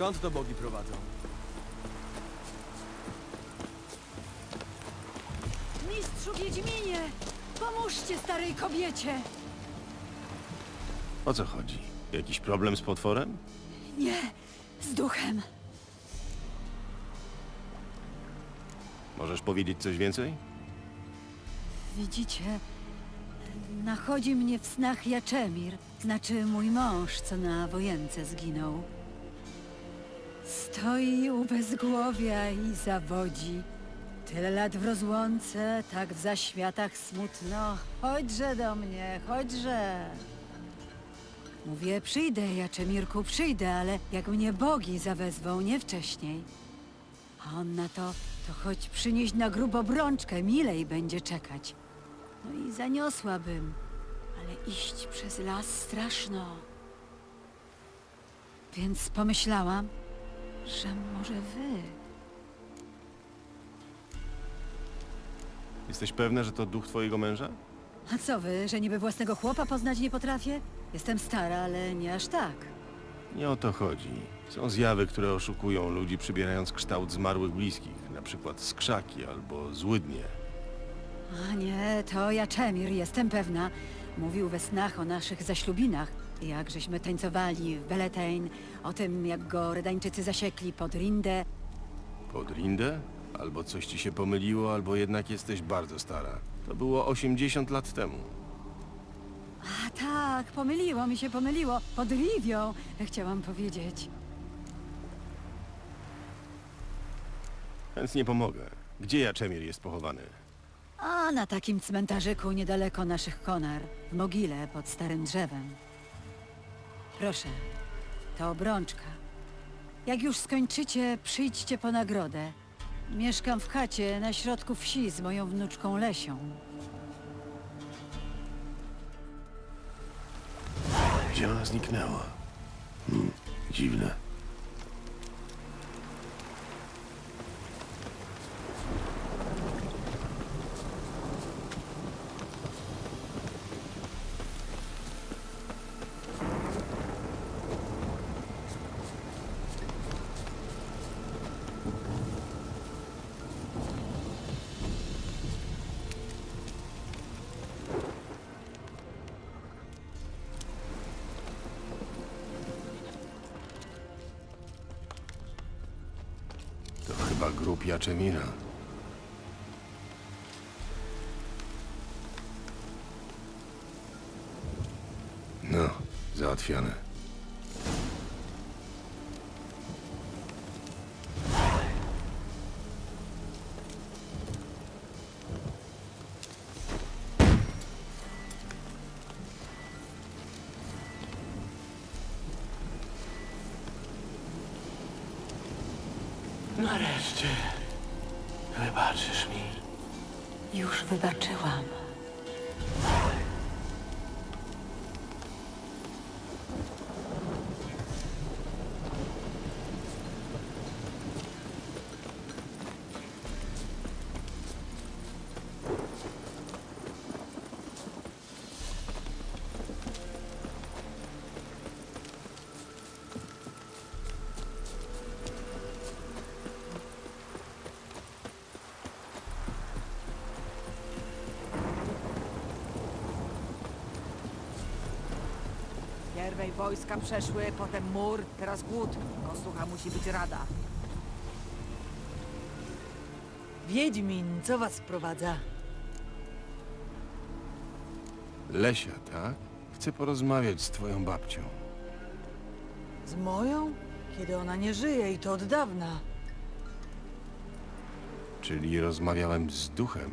Skąd to bogi prowadzą? Mistrzu Wiedźminie! Pomóżcie starej kobiecie! O co chodzi? Jakiś problem z potworem? Nie, z duchem. Możesz powiedzieć coś więcej? Widzicie, nachodzi mnie w snach Jaczemir, znaczy mój mąż, co na wojence zginął. Stoi u bezgłowia i zawodzi. Tyle lat w rozłące, tak w zaświatach smutno. Chodźże do mnie, chodźże. Mówię, przyjdę, Jaczemirku, przyjdę, ale jak mnie bogi zawezwą, nie wcześniej. A on na to, to choć przynieść na grubo brączkę, milej będzie czekać. No i zaniosłabym, ale iść przez las straszno. Więc pomyślałam, że może wy. Jesteś pewna, że to duch twojego męża? A co wy, że niby własnego chłopa poznać nie potrafię? Jestem stara, ale nie aż tak. Nie o to chodzi. Są zjawy, które oszukują ludzi, przybierając kształt zmarłych bliskich, na przykład skrzaki albo złydnie. A nie, to Jaczemir, jestem pewna. Mówił we snach o naszych zaślubinach. Jak żeśmy tańcowali w Beletein, o tym, jak go Redańczycy zasiekli pod Rindę. Pod Rindę? Albo coś ci się pomyliło, albo jednak jesteś bardzo stara. To było 80 lat temu. A tak, pomyliło mi się, pomyliło. Pod Rivią, chciałam powiedzieć. Więc nie pomogę. Gdzie Jaczemir jest pochowany? A na takim cmentarzyku niedaleko naszych konar, w mogile pod starym drzewem. Proszę, to obrączka. Jak już skończycie, przyjdźcie po nagrodę. Mieszkam w chacie na środku wsi z moją wnuczką Lesią. Gdzie ona zniknęła? Hmm, dziwne. To chyba grób Jaczemira. No, załatwione. Nareszcie. Wybaczysz mi. Już wybaczyłam. Pierwej wojska przeszły, potem mur, teraz głód. Kostucha musi być rada. Wiedźmin, co was sprowadza? Lesia, tak? Chcę porozmawiać z twoją babcią. Z moją? Kiedy ona nie żyje i to od dawna. Czyli rozmawiałem z duchem.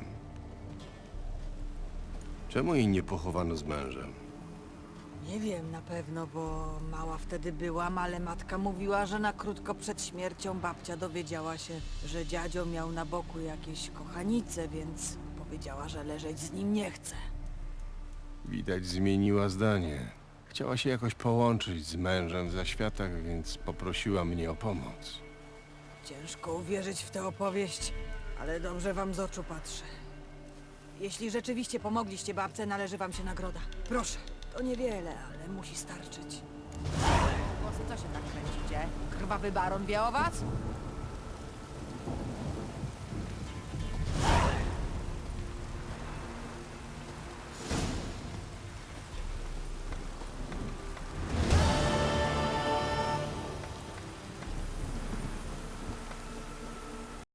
Czemu jej nie pochowano z mężem? Nie wiem na pewno, bo mała wtedy byłam, ale matka mówiła, że na krótko przed śmiercią babcia dowiedziała się, że dziadzio miał na boku jakieś kochanice, więc powiedziała, że leżeć z nim nie chce. Widać zmieniła zdanie. Chciała się jakoś połączyć z mężem w zaświatach, więc poprosiła mnie o pomoc. Ciężko uwierzyć w tę opowieść, ale dobrze wam z oczu patrzę. Jeśli rzeczywiście pomogliście babce, należy wam się nagroda. Proszę, to niewiele, ale musi starczyć. włosy, co się tak kręcicie? Krwawy baron wie o was?